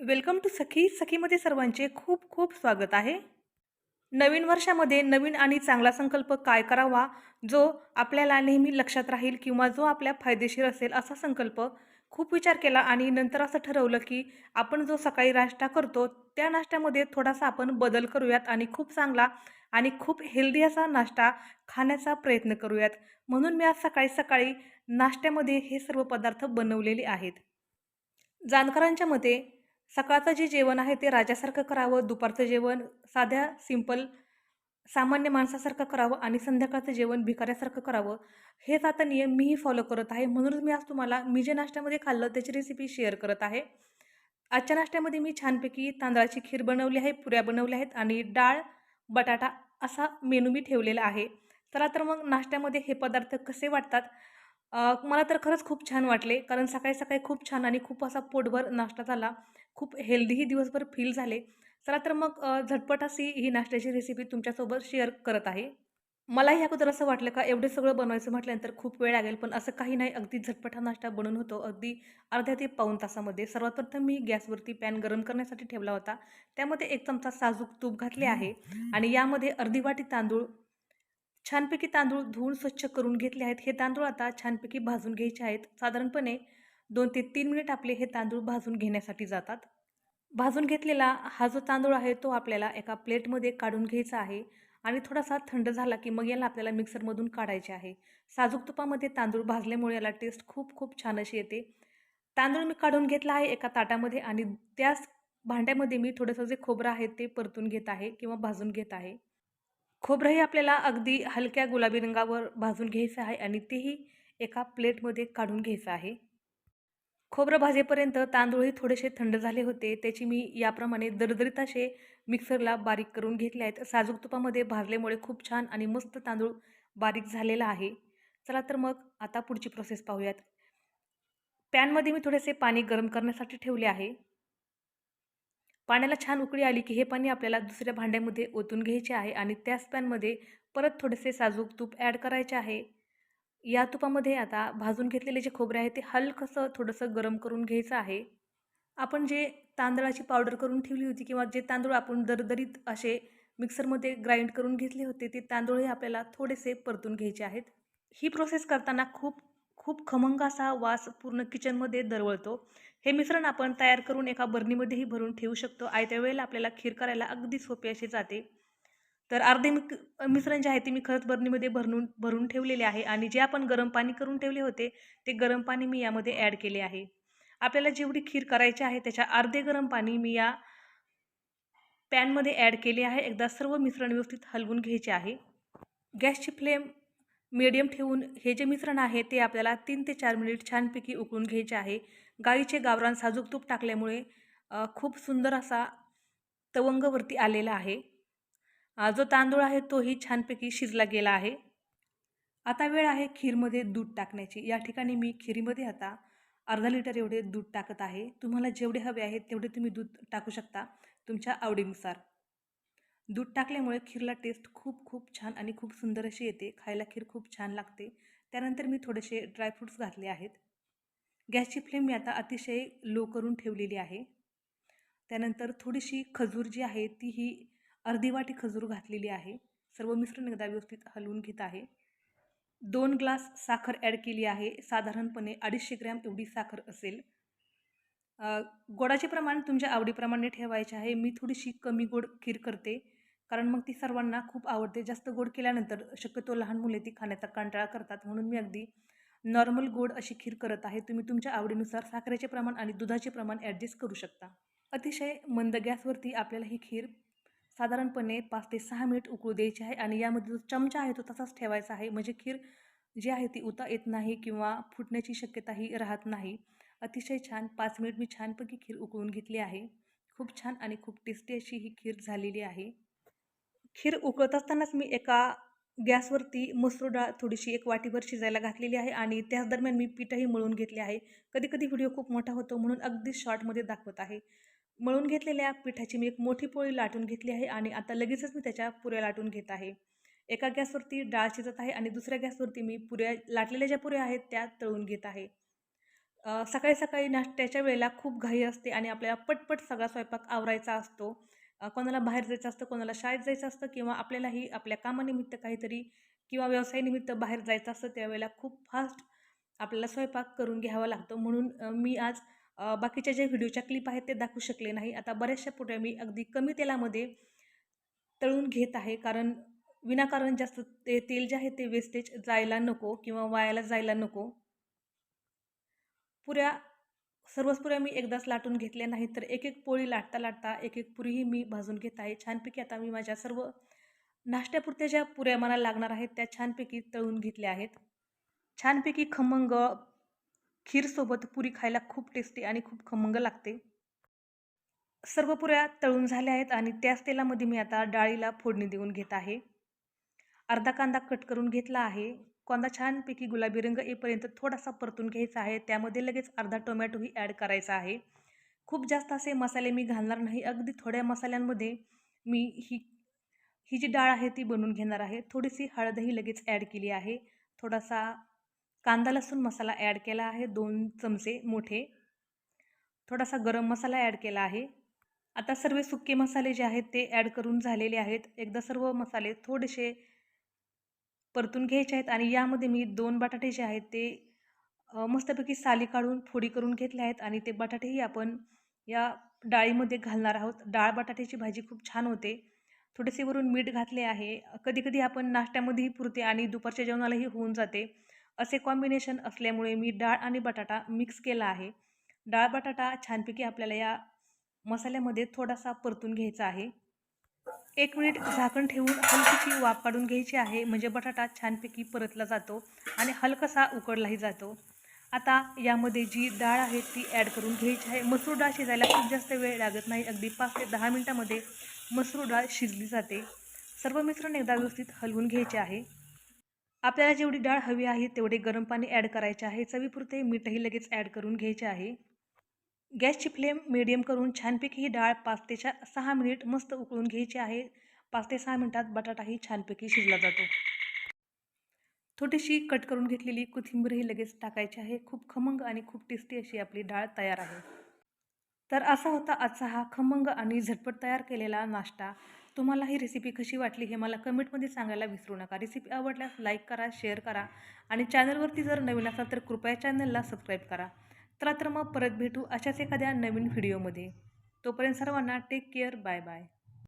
Welcome to सखी. सखीमध्ये सर्वांचे खूप खूप स्वागत आहे. नवीन वर्षामध्ये नवीन आणि चांगला संकल्प काय करावा जो आपल्याला नेहमी लक्षात राहील किंवा जो आपल्या फायदेशीर असेल असा संकल्प खूप विचार केला आणि नंतर असं ठरवलं की आपण जो सकाळी नाश्ता करतो त्या नाश्त्यामध्ये थोडासा आपण बदल करूयात आणि खूप चांगला आणि खूप हेल्दी असा नाश्ता खाण्याचा प्रयत्न करूयात. म्हणून मी आज सकाळी सकाळी नाश्त्यामध्ये हे सर्व पदार्थ बनवलेले आहेत. जाणकारांच्या मते सकाळचं जे जेवण आहे ते राजासारखं करावं दुपारचं जेवण साध्या सिंपल सामान्य माणसासारखं करावं आणि संध्याकाळचं जेवण भिकाऱ्यासारखं करावं हेच आता नियम मीही फॉलो करत आहे. म्हणूनच मी आज तुम्हाला मी जे नाश्त्यामध्ये खाल्लं त्याची रेसिपी शेअर करत आहे. आजच्या नाश्त्यामध्ये मी छानपैकी तांदळाची खीर बनवली आहे पुऱ्या बनवल्या आहेत आणि डाळ बटाटा असा मेनू मी ठेवलेला आहे. चला तर मग नाश्त्यामध्ये हे पदार्थ कसे वाटतात मला तर खरंच खूप छान वाटले. कारण सकाळी सकाळी खूप छान आणि खूप असा पोटभर नाश्ता झाला. खूप हेल्दीही दिवसभर फील झाले. चला तर मग झटपट अशी ही नाश्त्याची रेसिपी तुमच्यासोबत शेअर करत आहे. मलाही अगोदर असं वाटलं का एवढं सगळं बनवायचं म्हटल्यानंतर खूप वेळ लागेल. पण असं काही नाही. अगदी झटपट हा नाश्ता बनवून होतो. अगदी अर्ध्या ते पाऊण तासामध्ये. सर्वात प्रथम मी गॅसवरती पॅन गरम करण्यासाठी ठेवला होता. त्यामध्ये एक चमचा साजूक तूप घातले आहे. आणि यामध्ये अर्धी वाटी तांदूळ छानपैकी तांदूळ धुवून स्वच्छ करून घेतले आहेत. हे तांदूळ आता छानपैकी भाजून घ्यायचे आहेत. साधारणपणे दोन ते तीन मिनिट आपले हे तांदूळ भाजून घेण्यासाठी जातात. भाजून घेतलेला हा जो तांदूळ आहे तो आपल्याला एका प्लेटमध्ये काढून घ्यायचा आहे आणि थोडासा थंड झाला की मग याला आपल्याला मिक्सरमधून काढायचे आहे. साजूक तुपामध्ये तांदूळ भाजल्यामुळे याला टेस्ट खूप खूप छान अशी येते. तांदूळ मी काढून घेतला आहे एका ताटामध्ये आणि त्याच भांड्यामध्ये मी थोडंसं जे खोबरं आहे ते परतून घेत आहे किंवा भाजून घेत आहे. खोबरंही आपल्याला अगदी हलक्या गुलाबी रंगावर भाजून घ्यायचं आहे आणि तेही एका प्लेटमध्ये काढून घ्यायचं आहे. खोबरं भाजेपर्यंत तांदूळही थोडेसे थंड झाले होते. त्याची मी याप्रमाणे दरदरीत असे मिक्सरला बारीक करून घेतले आहेत. साजूक तुपामध्ये भाजल्यामुळे खूप छान आणि मस्त तांदूळ बारीक झालेला आहे. चला तर मग आता पुढची प्रोसेस पाहूयात. पॅनमध्ये मी थोडेसे पाणी गरम करण्यासाठी ठेवले आहे. पाण्याला छान उकळी आली की हे पाणी आपल्याला दुसऱ्या भांड्यामध्ये ओतून घ्यायचे आहे आणि त्याच पॅनमध्ये परत थोडेसे साजूक तूप ॲड करायचे आहे. या तुपामध्ये आता भाजून घेतलेले जे खोबरे आहे ते हलकंसं थोडंसं गरम करून घ्यायचं आहे. आपण जे तांदळाची पावडर करून ठेवली होती किंवा जे तांदूळ आपण दरदरीत असे मिक्सरमध्ये ग्राइंड करून घेतले होते ते तांदूळही आपल्याला थोडेसे परतून घ्यायचे आहेत. ही प्रोसेस करताना खूप खूप खमंग असा वास पूर्ण किचनमध्ये दरवळतो. हे मिश्रण आपण तयार करून एका बरणीमध्येही भरून ठेवू शकतो. आयत्या वेळेला आपल्याला खीर करायला अगदी सोपे असे जाते. तर अर्धे मिश्रण जे आहे ते मी खरंच बरणीमध्ये भरून भरून ठेवलेले आहे आणि जे आपण गरम पाणी करून ठेवले होते ते गरम पाणी मी यामध्ये ॲड केले आहे. आपल्याला जेवढी खीर करायची आहे त्याच्या अर्धे गरम पाणी मी या पॅनमध्ये ॲड केले आहे. एकदा सर्व मिश्रण व्यवस्थित हलवून घ्यायचे आहे. गॅसची फ्लेम मीडियम ठेवून हे जे मिश्रण आहे ते आपल्याला तीन ते चार मिनिट छानपैकी उकळून घ्यायचे आहे. गाईचे गावरान साजूक तूप टाकल्यामुळे खूप सुंदर असा तवंगवरती आलेला आहे. जो तांदूळ आहे तोही छानपैकी शिजला गेला आहे. आता वेळ आहे खीरमध्ये दूध टाकण्याची. या ठिकाणी मी खीरीमध्ये आता अर्धा लिटर एवढे दूध टाकत आहे. तुम्हाला जेवढे हवे आहे तेवढे तुम्ही दूध टाकू शकता तुमच्या आवडीनुसार. दूध टाकल्यामुळे खीरला टेस्ट खूप खूप छान आणि खूप सुंदर अशी येते. खायला खीर खूप छान लागते. त्यानंतर मी थोडेसे ड्रायफ्रूट्स घातले आहेत. गॅसची फ्लेम मी आता अतिशय लो करून ठेवलेली आहे. त्यानंतर थोडीशी खजूर जी आहे ती ही अर्धी वाटी खजूर घातलेली आहे. सर्व मिश्रण एकदा व्यवस्थित हलवून घेत आहे. दोन ग्लास साखर ॲड केली आहे. साधारणपणे अडीचशे ग्रॅम एवढी साखर असेल. गोडाचे प्रमाण तुमच्या आवडीप्रमाणे ठेवायचे आहे. मी थोडीशी कमी गोड खीर करते. कारण मग ती सर्वांना खूप आवडते. जास्त गोड केल्यानंतर शक्यतो लहान मुले ती खाण्याचा कंटाळा करतात. म्हणून मी अगदी नॉर्मल गोड अशी खीर करत आहे. तुम्ही तुमच्या आवडीनुसार साखरेचे प्रमाण आणि दुधाचे प्रमाण ॲडजस्ट करू शकता. अतिशय मंद गॅसवरती आपल्याला ही खीर साधारणपणे पाच ते सहा मिनिट उकळू द्यायची आहे आणि यामध्ये जो चमचा आहे तो तसाच ठेवायचा आहे. म्हणजे खीर जी आहे ती उता येत नाही किंवा फुटण्याची शक्यताही राहत नाही. अतिशय छान पाच मिनिट मी छानपैकी खीर उकळून घेतली आहे. खूप छान आणि खूप टेस्टी अशी ही खीर झालेली आहे. खीर उकळत असतानाच मी एका गॅसवरती मसूर डाळ थोडीशी एक वाटीभर शिजायला घातलेली आहे आणि त्याच दरम्यान मी पीठही मळून घेतले आहे. कधी कधी व्हिडिओ खूप मोठा होतो म्हणून अगदी शॉर्टमध्ये दाखवत आहे. मळून घेतलेल्या पिठाची मी एक मोठी पोळी लाटून घेतली आहे आणि आता लगेचच मी त्याच्या पुऱ्या लाटून घेत आहे. एका गॅसवरती डाळ शिजत आहे आणि दुसऱ्या गॅसवरती मी पुऱ्या लाटलेल्या ज्या पुऱ्या आहेत त्या तळून घेत आहे. सकाळी सकाळी नाश्त्याच्या वेळेला खूप घाई असते आणि आपल्याला पटपट सगळा स्वयंपाक आवरायचा असतो. कोणाला बाहेर जायचं असतं कोणाला शाळेत जायचं असतं किंवा आपल्यालाही आपल्या कामानिमित्त काहीतरी किंवा व्यवसायानिमित्त बाहेर जायचं असतं त्यावेळेला खूप फास्ट आपल्याला स्वयंपाक करून घ्यावा लागतो. म्हणून मी आज बाकीच्या ज्या व्हिडिओच्या क्लिप आहेत ते दाखवू शकले नाही. आता बऱ्याचशा पुढे मी अगदी कमी तेलामध्ये तळून घेत आहे. कारण विनाकारण जास्त ते तेल जे आहे ते वेस्टेज जायला नको किंवा वायाला जायला नको. पुऱ्या सर्वच पुऱ्या मी एकदाच लाटून घेतल्या नाहीत तर एक एक पोळी लाटता लाटता एक एक पुरीही मी भाजून घेत आहे. छानपैकी आता मी माझ्या सर्व नाश्त्यापुरत्या ज्या पुऱ्या मला लागणार आहेत त्या छानपैकी तळून घेतल्या आहेत. छानपैकी खमंग खीरसोबत पुरी खायला खूप टेस्टी आणि खूप खमंग लागते. सर्व पुऱ्या तळून झाल्या आहेत आणि त्याच तेलामध्ये मी आता डाळीला फोडणी देऊन घेत आहे. अर्धा कांदा कट करून घेतला आहे. कांदा छानपैकी गुलाबी रंग येईपर्यंत थोडासा परतून घ्यायचा आहे. त्यामध्ये लगेच अर्धा टोमॅटोही ॲड करायचा आहे. खूप जास्त असे मसाले मी घालणार नाही. अगदी थोड्या मसाल्यांमध्ये मी ही ही जी डाळ आहे ती बनवून घेणार आहे. थोडीशी हळदही लगेच ॲड केली आहे. थोडासा कांदा लसूण मसाला ॲड केला आहे. दोन चमचे मोठे. थोडासा गरम मसाला ॲड केला आहे. आता सर्व सुके मसाले जे आहेत ते ॲड करून झालेले आहेत. एकदा सर्व मसाले थोडेसे परतून घ्यायचे आहेत आणि यामध्ये मी दोन बटाटे जे आहेत ते मस्तपैकी साली काढून फोडी करून घेतले आहेत आणि ते बटाटेही आपण या डाळीमध्ये घालणार आहोत. डाळ बटाट्याची भाजी खूप छान होते. थोडेसे वरून मीठ घातले आहे. कधीकधी आपण नाश्त्यामध्येही पुरते आणि दुपारच्या जेवणालाही होऊन जाते. असे कॉम्बिनेशन असल्यामुळे मी डाळ आणि बटाटा मिक्स केला आहे. डाळ बटाटा छानपैकी आपल्याला या मसाल्यामध्ये थोडासा परतून घ्यायचा आहे. एक मिनिट झाकण ठेवून हलकीची वाफ काढून घ्यायची आहे. म्हणजे बटाटा छानपैकी परतला जातो आणि हलकासा उकडलाही जातो. आता यामध्ये जी डाळ आहे ती ॲड करून घ्यायची आहे. मसूर डाळ शिजायला खूप जास्त वेळ लागत नाही. अगदी पाच ते दहा मिनटामध्ये मसूर डाळ शिजली जाते. सर्व मिश्रण एकदा व्यवस्थित हलवून घ्यायचे आहे. आपल्याला जेवढी डाळ हवी आहे तेवढे गरम पाणी ॲड करायचे आहे. चवीपुरते मीठही लगेच ॲड करून घ्यायचे आहे. गॅसची फ्लेम मिडियम करून छानपैकी ही डाळ पाच ते सहा मिनिट मस्त उकळून घ्यायची आहे. पाच ते सहा मिनिटात बटाटाही छानपैकी शिजला जातो. थोडीशी कट करून घेतलेली कोथिंबीरही लगेच टाकायची आहे. खूप खमंग आणि खूप टेस्टी अशी आपली डाळ तयार आहे. तर असा होता आजचा हा खमंग आणि झटपट तयार केलेला नाश्ता. तुम्हाला ही रेसिपी कशी वाटली हे मला कमेंटमध्ये सांगायला विसरू नका. रेसिपी आवडल्यास लाईक करा शेअर करा आणि चॅनलवरती जर नवीन असाल तर कृपया चॅनलला सबस्क्राईब करा. चला तर मग परत भेटू अशाच एखाद्या नवीन व्हिडिओमध्ये तोपर्यंत सर्वांना टेक केअर बाय बाय